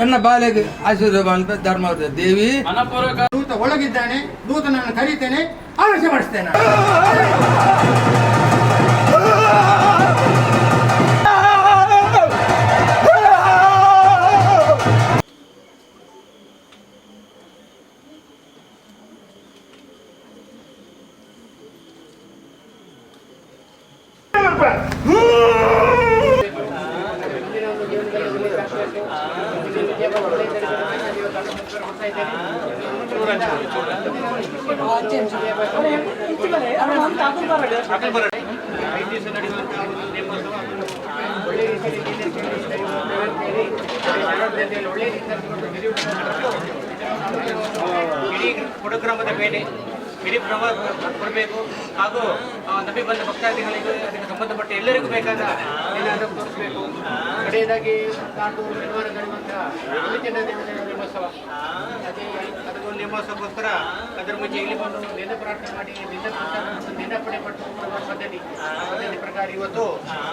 ನನ್ನ ಬಾಲೆಗೆ ಆಶೀರ್ವಾದ ಅಂತ ಧರ್ಮದ ದೇವಿ. ದೂತ ಒಳಗಿದ್ದಾನೆ ದೂತನನ್ನು ಕರೀತೇನೆ ಆಲೋಚನೆ ಮಾಡಿಸ್ತೇನೆ ಇಡೀ ಕೊಡಗ್ರಾಮದ ಮೇಲೆ ಇಡೀ ಪ್ರವಾಸ ಕೊಡಬೇಕು ಹಾಗೂ ನಮಗೆ ಬಂದ ಭಕ್ತಾದಿಗಳಿಗೆ ಅದಕ್ಕೆ ಸಂಬಂಧಪಟ್ಟ ಎಲ್ಲರಿಗೂ ಬೇಕಾದ ಏನಾದರೂ ತೋರಿಸಬೇಕು ಕಡೆಯದಾಗಿ ನಾಡು ನಿರ್ಮಾಣಗೊಳ್ಳುವಂತಹ ವಿಭಜನ ದೇವತೆಗಳ ನೇಮೋತ್ಸವ ಅದೇ ಅದರ ಮುಂಚೆ ಇಲ್ಲಿ ಬಂದು ನಿನ್ನೆ ಪ್ರಾರ್ಥನೆ ಮಾಡಿ ನಿನ್ನ ನಿನ್ನ ಪಡೆ ಪಟ್ಟು ಪದ್ಧತಿ. ಪ್ರಕಾರ ಇವತ್ತು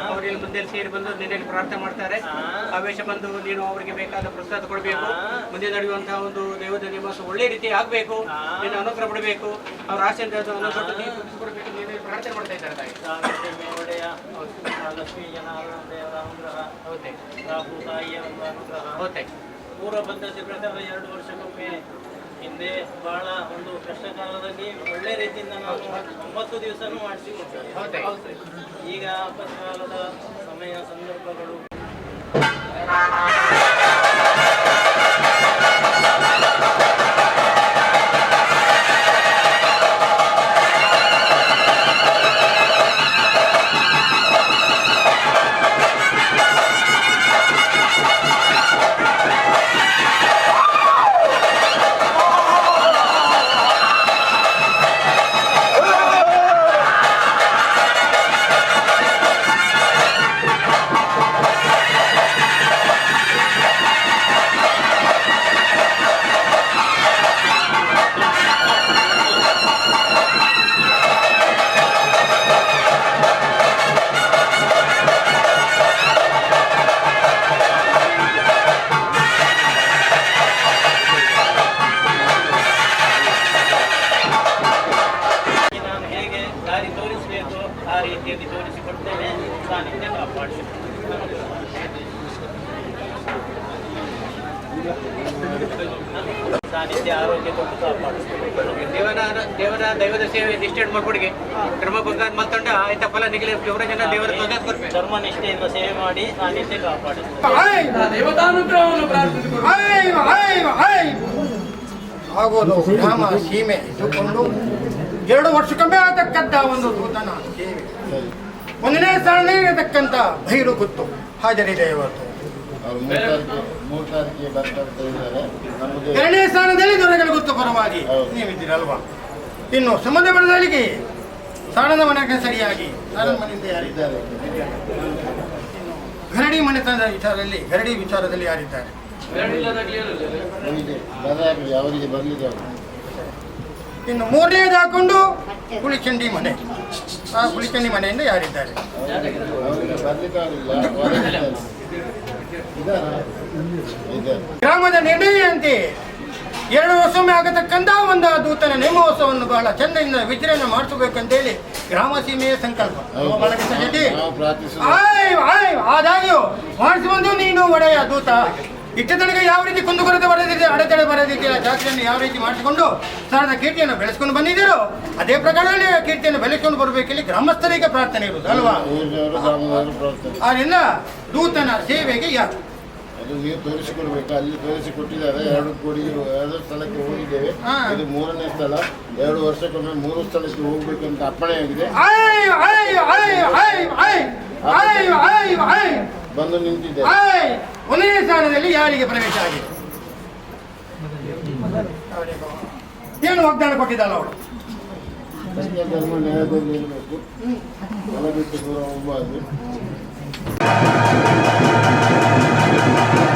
ಅವರಲ್ಲಿ ಮುಂದೆ ಸೇರಿ ಬಂದು ನಿನ್ನೆಲ್ಲಿ ಪ್ರಾರ್ಥನೆ ಮಾಡ್ತಾರೆ. ಆವೇಶ ಬಂದು ನೀನು ಅವರಿಗೆ ಬೇಕಾದ ಪ್ರಸಾದ ಕೊಡಬೇಕು. ಮುಂದೆ ನಡೆಯುವಂತಹ ಒಂದು ದೇವದ ನಿವಾಸ ಒಳ್ಳೆ ರೀತಿ ಆಗಬೇಕು. ನೀನು ಅನುಗ್ರಹ ಪಡಬೇಕು. ಅವ್ರ ಆಸೆ ಅನುಗ್ರಹ ಕೊಡಬೇಕು. ನೀನು ಪ್ರಾರ್ಥನೆ ಮಾಡ್ತಾ ಇದ್ದಾರೆ ಲಕ್ಷ್ಮೀ ಜನಾರ್ದನ ದೇವರ ಅನುಗ್ರಹ. ರಾಹು ಪೂರ್ವ ಪದ್ಧತಿ ಪ್ರಕಾರ ಎರಡು ವರ್ಷಕ್ಕೊಮ್ಮೆ ಹಿಂದೆ ಬಹಳ ಒಂದು ಕಷ್ಟ ಕಾಲದಲ್ಲಿ ಒಳ್ಳೆ ರೀತಿಯಿಂದ ನಾವು ಒಂಬತ್ತು ದಿವಸನೂ ಮಾಡಿಸಿ ಹೌದೇ? ಈಗ ಆಪತ್ಕಾಲದ ಸಮಯ ಸಂದರ್ಭಗಳು. ದೈವದ ಸೇವೆ ನಿಷ್ಠೆ ಮಾಡ್ಕೊಡಿಗೆ? ಧರ್ಮ ಬಂಗಾರ ಮತ್ತೊಂಡ ಆಯ್ತ ಫಲ ನಿಗಲಿ ದೇವರ ಜನ ದೇವರ ಕೊಡ್ಬೇಕು. ಧರ್ಮ ನಿಷ್ಠೆಯಿಂದ ಸೇವೆ ಮಾಡಿ ಆ ಕಾಪಾಡಿ ದೇವತಾನುಗ್ರಹವನ್ನು. ಆಗೋದು ಗ್ರಾಮ ಸೀಮೆ ಇಟ್ಟುಕೊಂಡು ಎರಡು ವರ್ಷಕ್ಕೊಮ್ಮೆ ಆತಕ್ಕಂತ ಒಂದು ನೂತನ ಸೇವೆ. ಒಂದನೇ ಸ್ಥಾನದಲ್ಲಿ ಇರತಕ್ಕಂಥ ಭೈರು ಗುತ್ತು ಹಾಜರಿದೆ ಇವತ್ತು ಎರಡನೇ ಸ್ಥಾನದಲ್ಲಿ ದೊರೆಗಳ ಗೊತ್ತು ಪರವಾಗಿ. ನೀವಿದ್ದೀರಲ್ವಾ? ಇನ್ನು ಸಂಬಂಧ ಬರದಲ್ಲಿಗೆ ಸಾಣದ ಮನೆಗೆ ಸರಿಯಾಗಿ ಸಾಣದ ಮನೆಯಿಂದ ಯಾರಿದ್ದಾರೆ? ಗರಡಿ ಮನೆತನದ ವಿಚಾರದಲ್ಲಿ ಗರಡಿ ವಿಚಾರದಲ್ಲಿ ಯಾರಿದ್ದಾರೆ? ಅವರಿಗೆ ಬರಲಿದೆ ಇನ್ನು ಮೂರನೇದು ಹಾಕೊಂಡು ಹುಳಿಚಂಡಿ ಮನೆ. ಆ ಹುಳಿಚಂಡಿ ಮನೆಯಿಂದ ಯಾರಿದ್ದಾರೆ? ಗ್ರಾಮದ ನಿರ್ಣಯ ಆಗಲಿಲ್ಲ ಎರಡು ವರ್ಷೊಮ್ಮೆ ಆಗತಕ್ಕಂಥ ಒಂದು ದೂತನ ನೇಮೋತ್ಸವವನ್ನು ಬಹಳ ಚೆಂದದಿಂದ ವಿಜೃಂಭಣೆ ಮಾಡಿಸಬೇಕಂತೇಳಿ ಗ್ರಾಮ ಸೀಮೆಯ ಸಂಕಲ್ಪ. ಆದಾಗ್ಯೂ ಮಾಡಿಸಬಂದು ನೀನು ಒಡೆಯ ದೂತ. ಇಟ್ಟ ತನಕ ಯಾವ ರೀತಿ ಕುಂದುಕೊರತೆ ಬರದಿದೆ ಅಡೆತಡೆ ಬರದಿದೆ ಜಾತ್ರೆಯನ್ನು ಯಾವ ರೀತಿ ಮಾಡಿಸಿಕೊಂಡು ಸರದ ಕೀರ್ತಿಯನ್ನು ಬೆಳೆಸ್ಕೊಂಡು ಬಂದಿದ್ದೀರೋ ಅದೇ ಪ್ರಕಾರದಲ್ಲಿ ಕೀರ್ತಿಯನ್ನು ಬೆಳೆಸ್ಕೊಂಡು ಬರಬೇಕಿಲ್ಲಿ ಗ್ರಾಮಸ್ಥರಿಗೆ ಪ್ರಾರ್ಥನೆ ಇರುವುದು ಅಲ್ವಾ? ಆದ್ದರಿಂದ ಆದ್ರಿಂದ ದೂತನ ಸೇವೆಗೆ ಯಾರು? ಅಲ್ಲಿಗೆ ತೋರಿಸಿಕೊಡ್ಬೇಕು. ಅಲ್ಲಿ ತೋರಿಸಿಕೊಟ್ಟಿದ್ದಾರೆ. ಎರಡು ಕೋಟಿ ಎರಡು ಸ್ಥಳಕ್ಕೆ ಹೋಗಿದ್ದೇವೆ. ಇದು ಮೂರನೇ ಸ್ಥಳ. ಎರಡು ವರ್ಷಕ್ಕೊಮ್ಮೆ ಮೂರು ಸ್ಥಳಕ್ಕೆ ಹೋಗ್ಬೇಕಂತ ಅಪ್ಪಣೆ ಆಗಿದೆ ಬಂದು ನಿಂತಿದೆ ಒಂದನೇ ಸ್ಥಾನದಲ್ಲಿ ಯಾರಿಗೆ ಪ್ರವೇಶ ಆಗಿದೆ? ಏನು ವಾಗ್ದಾನ ಕೊಟ್ಟಿದ್ದಾಳೆ ಅವಳು? ಧರ್ಮ ನ್ಯಾಯದಲ್ಲಿ ಇರಬೇಕು. ಮಲ ದೂರ ಹೋಗಬಾರ್ದು. Thank you.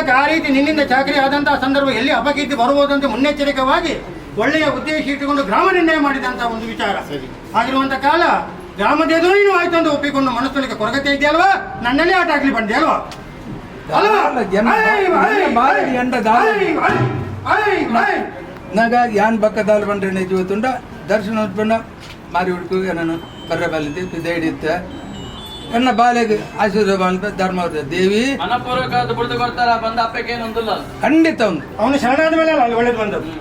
ಮುಂದಕ್ಕೆ ಆ ರೀತಿ ನಿನ್ನಿಂದ ಚಾಕರಿ ಆದಂತಹ ಸಂದರ್ಭ ಎಲ್ಲಿ ಅಪಕೀರ್ತಿ ಬರಬಹುದಂತೆ ಮುನ್ನೆಚ್ಚರಿಕವಾಗಿ ಒಳ್ಳೆಯ ಉದ್ದೇಶ ಇಟ್ಟುಕೊಂಡು ಗ್ರಾಮ ನಿರ್ಣಯ ಮಾಡಿದಂತಹ ಒಂದು ವಿಚಾರ. ಆಗಿರುವಂತ ಕಾಲ ಗ್ರಾಮದ ನೀನು ಆಯ್ತು ಅಂತ ಒಪ್ಪಿಕೊಂಡು ಮನಸ್ಸೊಳಗೆ ಕೊರಗತೆ ಇದೆಯಲ್ವಾ ನನ್ನಲ್ಲೇ ಆಟ ಆಗ್ಲಿ ಬಂದೆ ಅಲ್ವಾ. ನಾಗ ಯಾನ್ ಬಕ್ಕದಾಲ್ ಬಂದ್ರೆ ಜೀವತುಂಡ ದರ್ಶನ ಉತ್ಪನ್ನ. ಮಾರಿ ಹುಡುಕು ನಾನು ಕರ್ರೆ ಬಾಲಿದ್ದೆ ದೇಡಿತ್ತೆ ಎನ್ನ ಬಾಲೆಗೆ ಆಶೀರ್ವಾದ ಅಂತ ಧರ್ಮ ದೇವಿ. ಮನಪೂರ್ವಕ ಅದು ಕೊಡ್ತಾರ ಬಂದ ಅಪ್ಪಕ್ಕೆ ಏನೊಂದಿಲ್ಲ. ಖಂಡಿತ ಒಂದು ಅವನು ಶರಣಾದ ಮೇಲೆ ಅಲ್ಲ ಅಲ್ಲಿ ಒಳ್ಳೇದು ಬಂದದ್ದು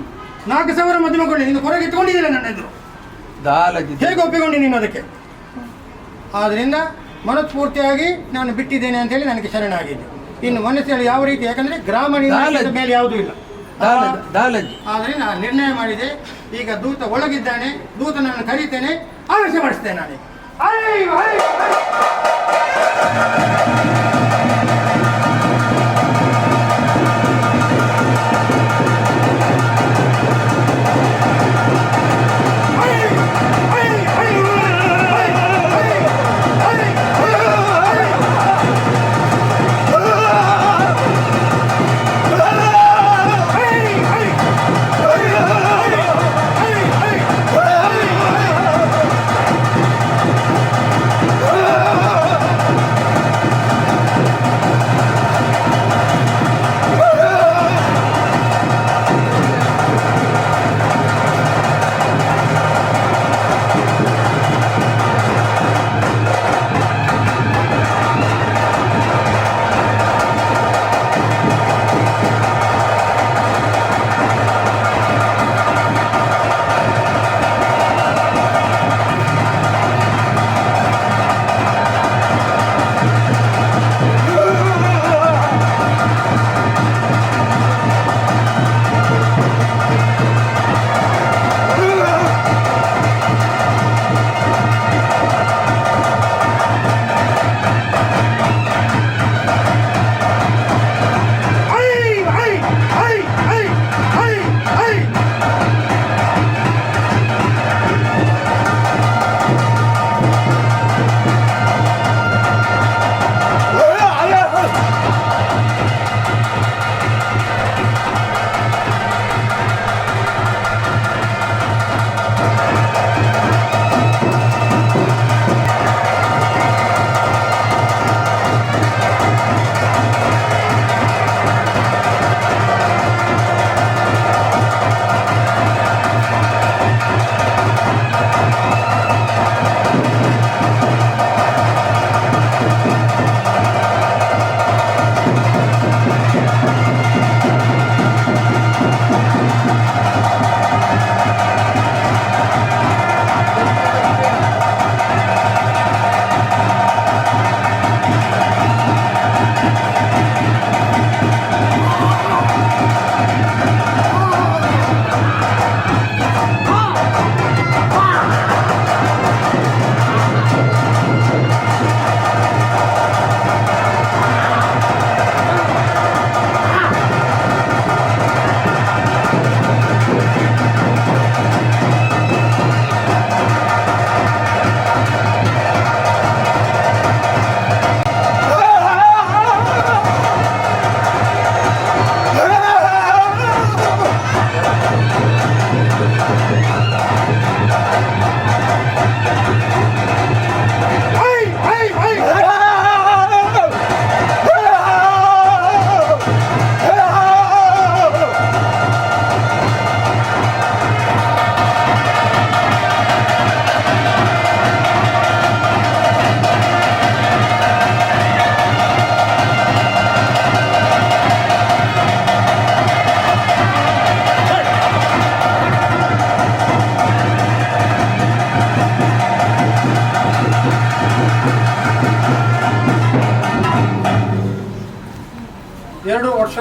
ನಾಲ್ಕು ಸಾವಿರ ಮದುಮಗಳು ನೀನು ಕೊರಗೆ ಇಟ್ಕೊಂಡಿದ್ದಿಲ್ಲ ನನ್ನ ಎದುರು ದಾಲಜಿ ಹೇಗೆ ಒಪ್ಪಿಕೊಂಡಿ ನೀನು ಅದಕ್ಕೆ? ಆದ್ರಿಂದ ಮನಸ್ಫೂರ್ತಿಯಾಗಿ ನಾನು ಬಿಟ್ಟಿದ್ದೇನೆ ಅಂತ ಹೇಳಿ ನನಗೆ ಶರಣಾಗಿದೆ. ಇನ್ನು ಮನಸ್ಸಿನಲ್ಲಿ ಯಾವ ರೀತಿ ಯಾಕಂದ್ರೆ ಗ್ರಾಮ ಮೇಲೆ ಯಾವುದೂ ಇಲ್ಲ. ದಾಲಜಿ ದಾಲಜಿ. ಆದರೆ ನಾನು ನಿರ್ಣಯ ಮಾಡಿದೆ ಈಗ ದೂತ ಒಳಗಿದ್ದಾನೆ ದೂತ ನಾನು ಕರೀತೇನೆ ಆವೇಶ ಮಾಡಿಸ್ತೇನೆ ನಾನು ಐ, ಐ, ಐ. ಎರಡು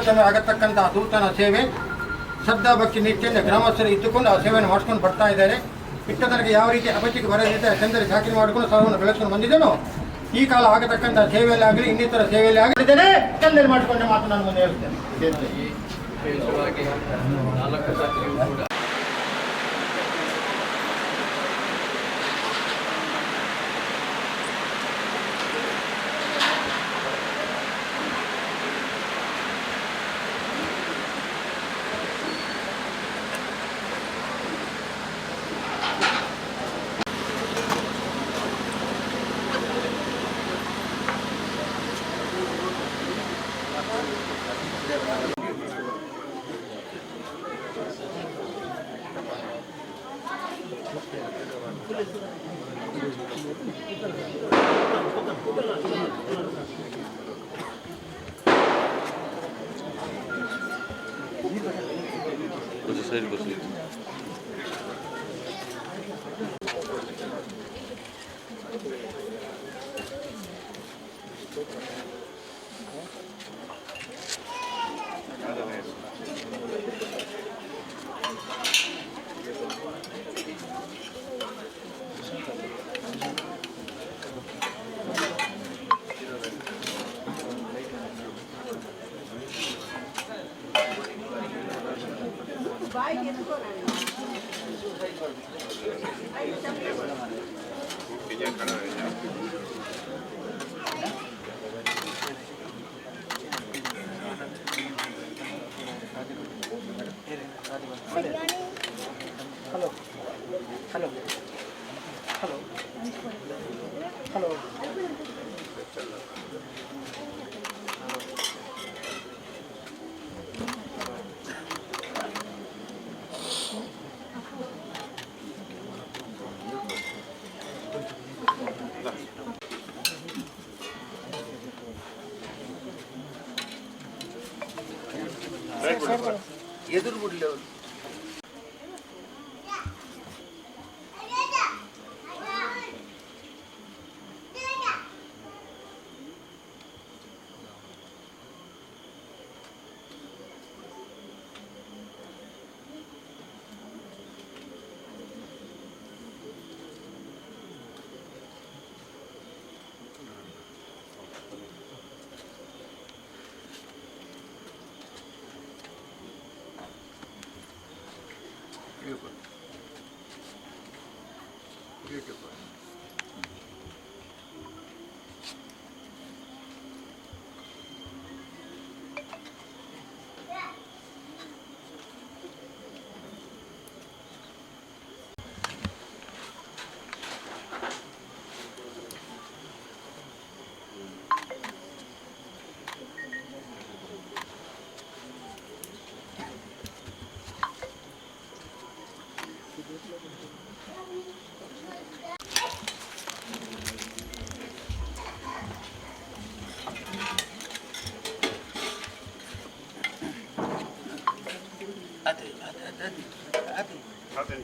ವರ್ಷಕ್ಕೊಮ್ಮೆ ಆಗತಕ್ಕಂತಹ ದೂತನ ಸೇವೆ ಶ್ರದ್ಧಾ ಭಕ್ತಿ ನಿತ್ಯದಿಂದ ಗ್ರಾಮಸ್ಥರು ಇದ್ದುಕೊಂಡು ಆ ಸೇವೆಯನ್ನು ಮಾಡಿಸ್ಕೊಂಡು ಬರ್ತಾ ಇದ್ದಾರೆ. ಇಟ್ಟ ತನಕ ಯಾವ ರೀತಿ ಅಪಚಿಗೆ ಬರದಿದ್ದ ಚಂದ್ರ ಚಾಕರಿ ಮಾಡಿಕೊಂಡು ಸರ್ವವನ್ನು ಬೆಳೆಸ್ಕೊಂಡು ಬಂದಿದ್ದೇನೋ, ಈ ಕಾಲ ಆಗತಕ್ಕಂಥ ಸೇವೆಯಲ್ಲಿ ಆಗಲಿ, ಇನ್ನಿತರ ಸೇವೆಯಲ್ಲಿ ಆಗಲಿದ್ದೇನೆ ಚಂದ್ರ ಮಾಡಿಕೊಂಡ ಮಾತು ನಾನು ಮುಂದೆ ಹೇಳ್ತೇನೆ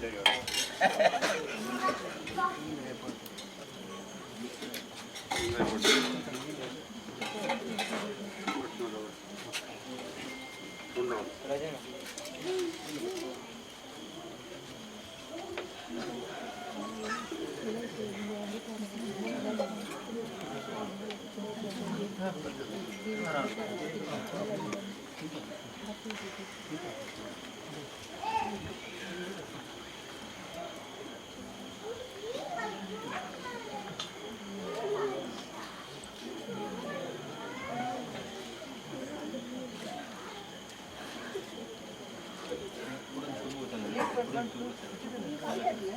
てるよね。ಅದೇ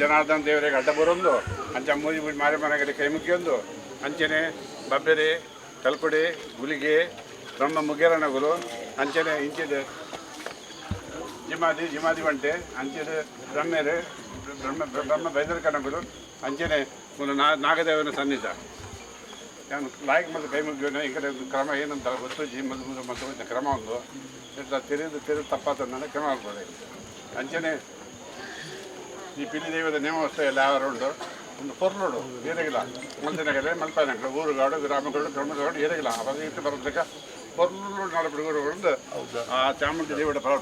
ಜನಾರ್ದನ ದೇವರಿಗೆ ಅಡ್ಡ ಬರೋದು ಅಂಚ ಮೂಜಿ ಬಿಟ್ಟು ಮಾರಿ ಮನೆಗಡೆ ಕೈ ಮುಗಿಯೊಂದು, ಅಂಚನೆ ಬಬ್ಬೆರೆ, ತಲ್ಪುಡೆ, ಗುಲಿಗೆ, ಬ್ರಹ್ಮ ಮುಗೇರನಗುಲು ಅಂಚನೆ ಇಂಚಿದೆ ಜಿಮಾದಿ ಜಿಮಾದಿ ಬಂಟೆ, ಅಂಚೆದೆ ಬ್ರಹ್ಮೆರು, ಬ್ರಹ್ಮ ಬ್ರಹ್ಮ ಬೈದರ್ಕನಗುಲು ಅಂಚನೆ ಒಂದು ನಾಗದೇವನ ಸನ್ನಿಧ. ನಾನು ಲಾಯಕ್ ಮತ್ತು ಕೈ ಮುಗಿಯೋಣ ಈ ಕಡೆ ಕ್ರಮ ಏನಂತ ಗೊತ್ತು ಜಿ ಮದ್ ಮುಂದೆ ಮತ್ತು ಕ್ರಮ ಒಂದು. ತಿರುದು ತಿರುದು ತಪ್ಪಾತಂದ್ರೆ ಕ್ರಮ ಆಗ್ಬೋದು. ಅಂಚನೆ ಈ ಪಿಲಿ ದೈವದ ನೇಮವಸ್ಥ ಎಲ್ಲ ಯಾವ ಉಂಟು ಒಂದು ಪೊರ್ಲೋಡು ಏರಿಗಿಲ್ಲ ಮಂದಿನಗರೆ ಮಲ್ಪಾನಗಳು ಊರುಗಾಡು ಗ್ರಾಮಗಳು ಕ್ರಮಗಳು ಏರಿಗಿಲ್ಲ ಅವಾಗ ಇಟ್ಟು ಬರೋದಕ್ಕೆ ಪೊರ್ಲು ನಾಡು ಒಂದು ಆ ಚಾಮುಂಡಿ ದೇವರ ಪ್ರ-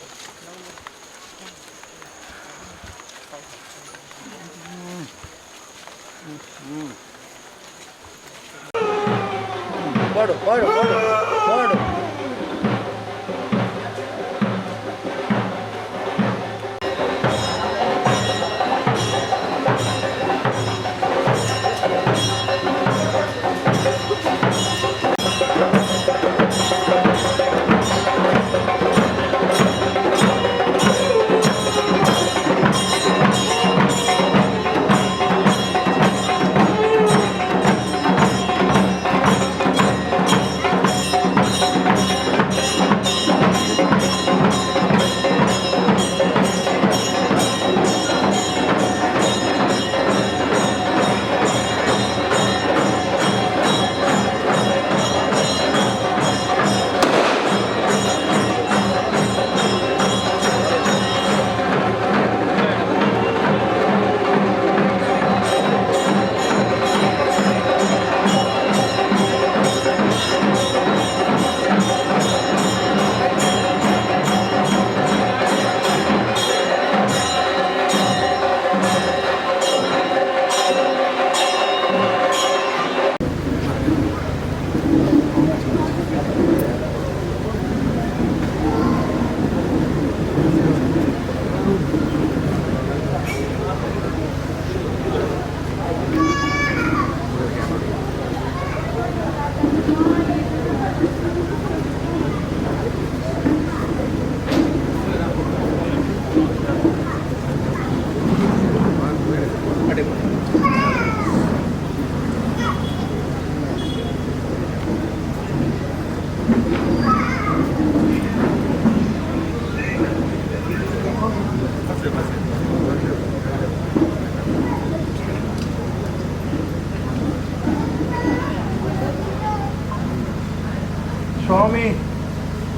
ಪಾಡು ಪಾಡು ಪಾಡು ಪಾಡು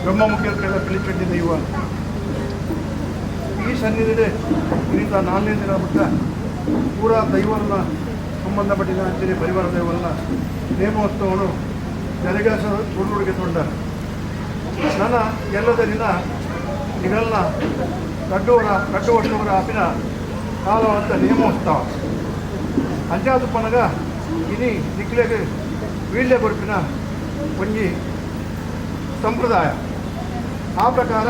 ಬ್ರಹ್ಮಮುಖ್ಯತ್ರೆಲ್ಲ ಕಲಿಚಂಡಿ ದೈವ ಈ ಸನ್ನಿಧಿಡೆ ಇದರಿಂದ ನಾಲ್ನೇ ದಿನ ಬಿಟ್ಟ ಪೂರಾ ದೈವವನ್ನು ಸಂಬಂಧಪಟ್ಟಿದ ಅಂಚನೆ ಪರಿವಾರ ದೈವನ್ನ ನೇಮೋತ್ಸವನು ನೆಲಗಾಸ ಚೂರುಗಳಿಗೆ ತೊಂಡ ನನ್ನ ಎಲ್ಲದ ದಿನ ನಿಗಲ್ನ ಕಡ್ಡೋರ ಕಡ್ಡು ವರ್ಷವರ ಆಪಿನ ಕಾಲವಂತ ನೇಮೋತ್ಸವ. ಅಂಜಾದು ಪನಗ ಇನಿ ನಿಕ್ಲೆಗೆ ವೀಳ್ಯ ಗುರುಪಿನ ಒಂಜಿ ಸಂಪ್ರದಾಯ. ಆ ಪ್ರಕಾರ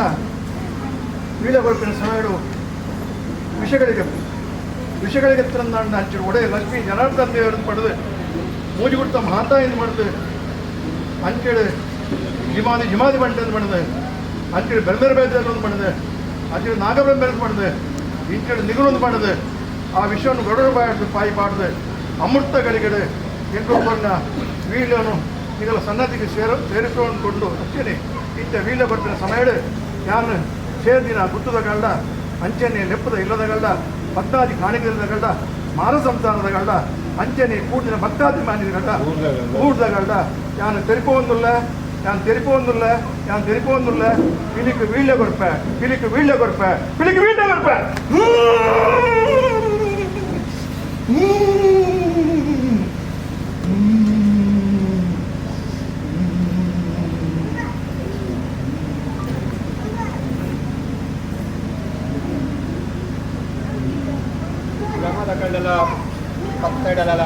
ವೀಳಗೊಳಪಿನ ಸಮಯಗಳು ವಿಷಗಳಿಗೆ ವಿಷಗಳಿಗೆ ತಂದಾಂಡ ಹಂಚಿರು ಒಡೆಯ ಲಕ್ಷ್ಮೀ ಜನಾರ್ದನ ದೇವರನ್ನು ಪಡೆದು ಮೂಜಿ ಎಂದು ಮಾಡಿದೆ. ಅಂಚೇಳಿ ಹಿಮಾದಿ ಜಿಮಾದಿ ಜಿಮಾದಿ ಬಂಟೆಂದು ಮಾಡಿದೆ. ಅಂಚೇಳಿ ಬೆಲ್ಮೆರ ಒಂದು ಮಾಡಿದೆ. ಅಂಚೇಳಿ ನಾಗಬ್ರಹ್ಮೆಂದು ಮಾಡಿದೆ. ಇಂಚೇಳು ನಿಗುಲೊಂದು ಮಾಡಿದೆ. ಆ ವಿಷಯವನ್ನು ಗಡರು ಬಾಯ್ದು ಪಾಯಿ ಪಾಡ್ದು. ಅಮೃತ ಗಳಿಗೆಡೆ ಬಣ್ಣ ವೀಳ್ಯನು ಇದೆಲ್ಲ ಸನ್ನತಿಗೆ ಸೇರ ಸೇರಿಸಿಕೊಂಡು ಅಚ್ಚನೆ ಇದ್ದ ವೀರಭದ್ರನ ಸಮಯಡು ಯಾನು ಸೇರ್ದಿನ ಗುತ್ತದ ಗಲ್ಡ ಅಂಚನೆ ನೆಪ್ಪದ ಇಲ್ಲದ ಗಲ್ಡ ಭಕ್ತಾದಿ ಕಾಣಿಗಿಲ್ಲದ ಗಲ್ಡ ಮಾರ ಸಂತಾನದ ಗಲ್ಡ ಅಂಚನೆ ಕೂಡಿನ ಭಕ್ತಾದಿ ಮಾನಿದ ಗಲ್ಡ ಕೂಡದ ಗಲ್ಡ ಯಾನು ತೆರಿಪೊಂದುಲ್ಲ ಯಾನು ತೆರಿಪೊಂದುಲ್ಲ ಯಾನು ತೆರಿಪೊಂದುಲ್ಲ ಪಿಲಿಕ್ಕೆ ವೀಳ್ಯ ಕೊಡ್ಪೆ ಪಿಲಿಕ್ಕೆ ವೀಳ್ಯ ಕೊಡ್ಪೆ ಪಿಲಿಕ್ಕೆ ವೀಳ್ಯ ಕೊಡ್ಪೆ ಕಳ್ಳಲ ಪತ್ತಡಲ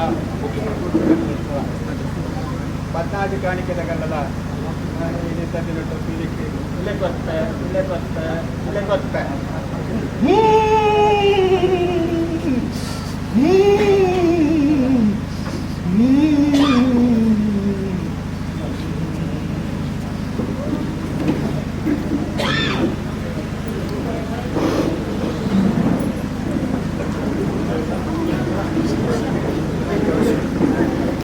ಪದ್ನಾಲ್ಕು ಕಾಣಿಕೆದ ಕಳ್ಳಲ ಇಲ್ಲಿ ತಂದಿನಟ್ಟು ಪೀಲಿಕ್ಕೆ ಇಲ್ಲೇ ಕೊತ್ತೆ ಇಲ್ಲೇ ಕೊತ್ತೆ ಇಲ್ಲೇ ಕೊತ್ತೆ ಹ್ಮ್